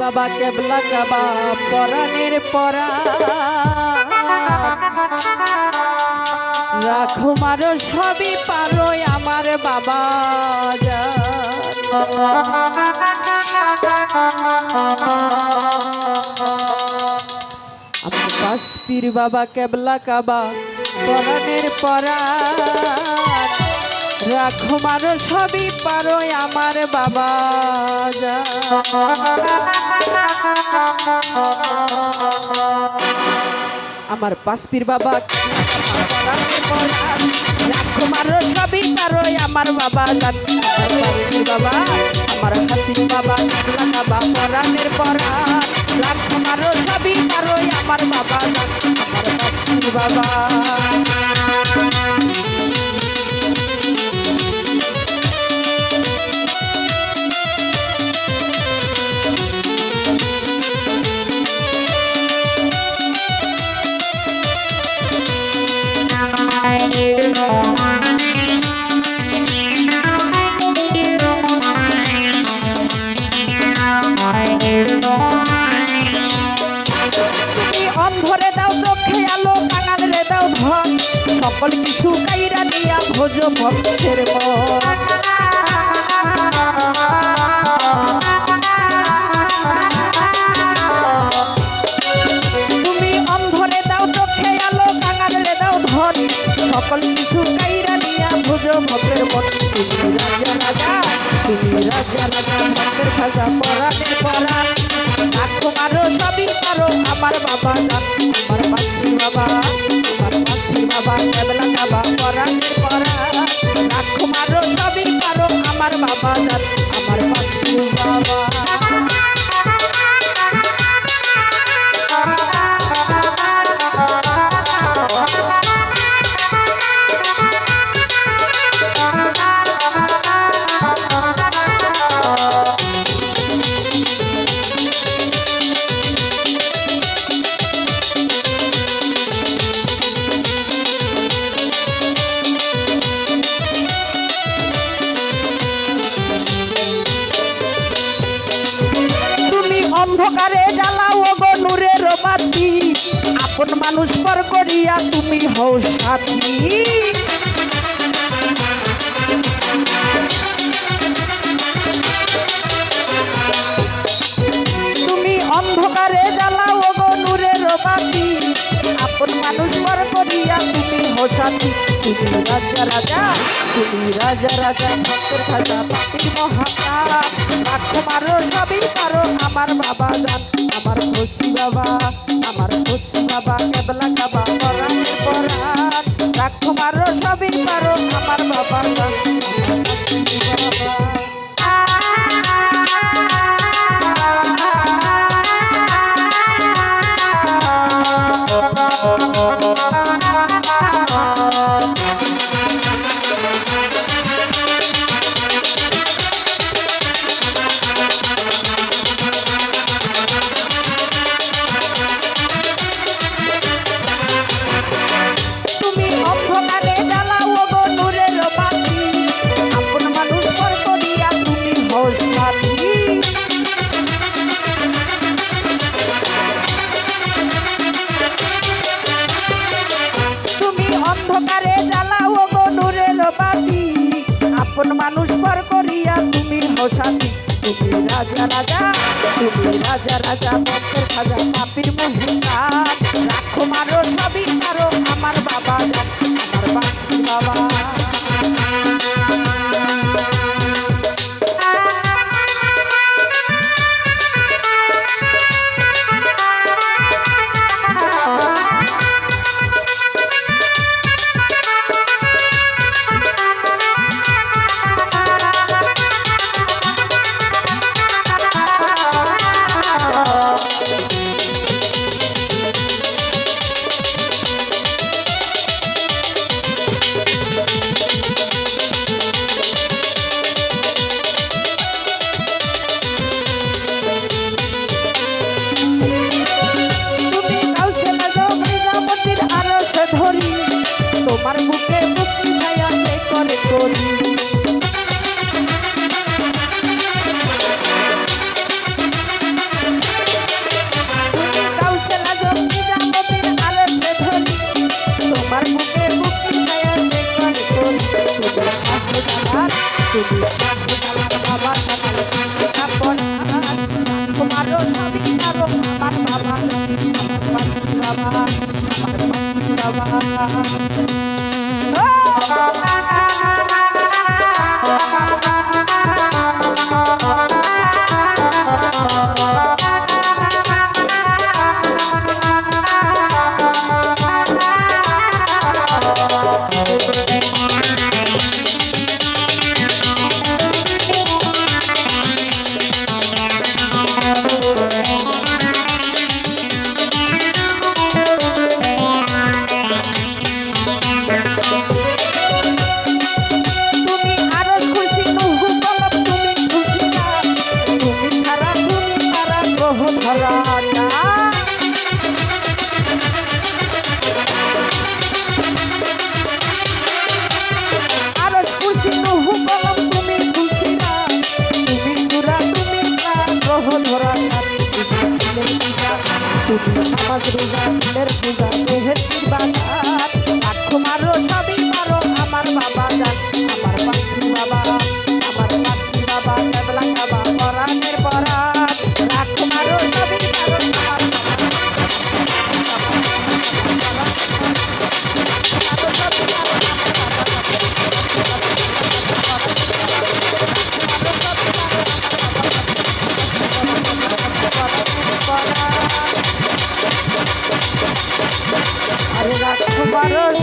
বাবা কেবলা কাবা পরাণের পরা। রাখো মারো সবই পারো আমার বাবা আমার বাস্তির বাবা কেবলা কাবা পরাণের পরা। রাখো মারো সবই পারো আমার বাবা আমার পাস্তির বাবা রাখো মারো সবই পারো আমার বাবা বাবা, আমার হাসির বাবা কাবা পরাণের পরা। রাখো সবই পারো আমার বাবা আমার বাবা অন্ধরে দাও চোখে আলো কাঙাল রে দাও ধন। সকল কিছু কাইরা দিয়া ভোজ ভক্তের মন সকল কিছু কাইরা দিয়া ভোজ ভক্তের মন তুমি রাজা রাজা, তুমি রাজা রাজা খাজা পরাণের পরাণ আমার বাবা জান আমার পাখির বাবা, আমার পাখির বাবা কাবা পরাণের পরাণ। রাখো সবই কারও আমার বাবা জান আপন মানুষ পর করিয়া তুমি হও সাথী। তুমি অন্ধকারে জ্বালাও গো নূরের বাতি। আপন মানুষ পর করিয়া তুমি হও সাথী। তুমি রাজা রাজা, তুমি রাজা রাজা, ভক্তের খাজা পাখির মহাপ্রা রাখো মারো সবই পারো আমার বাবা জান, আমার খুশি বাবা, আমার খুশি বাবা কেবলা কাবা পর করিয়া তুমি হও সাথী, তুমি রাজা রাজা, তুমি রাজা রাজা খাজা পাপির মহিলা রাখো মারো সবই আমার বাবা আমার বাবা। আরও masruba dar puja পারল